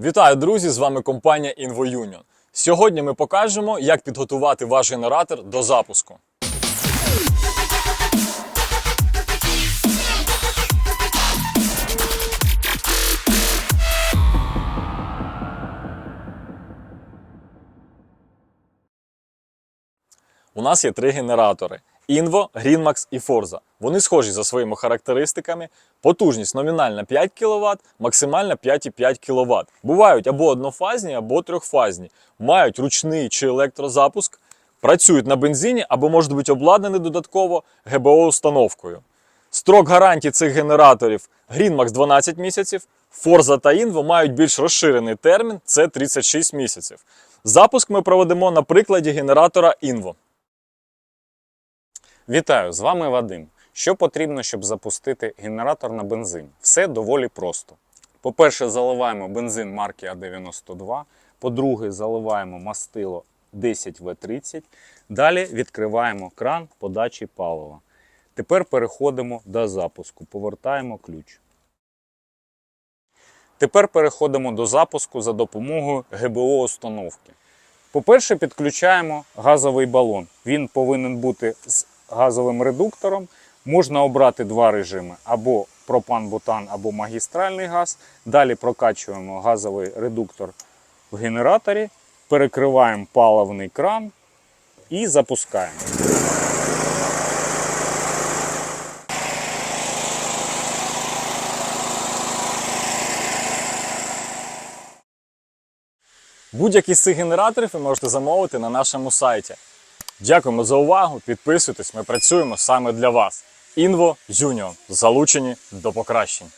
Вітаю, друзі! З вами компанія InvoUnion. Сьогодні ми покажемо, як підготувати ваш генератор до запуску. У нас є три генератори: Invo, GreenMax і Forza. Вони схожі за своїми характеристиками. Потужність номінальна 5 кВт, максимальна 5,5 кВт. Бувають або однофазні, або трьохфазні. Мають ручний чи електрозапуск, працюють на бензині або можуть бути обладнані додатково ГБО-установкою. Строк гарантії цих генераторів GreenMax 12 місяців, Forza та Invo мають більш розширений термін це 36 місяців. Запуск ми проведемо на прикладі генератора Invo. Вітаю, з вами Вадим. Що потрібно, щоб запустити генератор на бензин? Все доволі просто. По-перше, заливаємо бензин марки А92. По-друге, заливаємо мастило 10В30. Далі відкриваємо кран подачі палива. Тепер переходимо до запуску. Повертаємо ключ. Тепер переходимо до запуску за допомогою ГБО-установки. По-перше, підключаємо газовий балон. Він повинен бути з газовим редуктором. Можна обрати два режими: або пропан-бутан, або магістральний газ. Далі прокачуємо газовий редуктор в генераторі, перекриваємо паливний кран і запускаємо. Будь-який з цих генераторів ви можете замовити на нашому сайті. Дякуємо за увагу. Підписуйтесь, ми працюємо саме для вас. Інво Юніон залучені до покращень.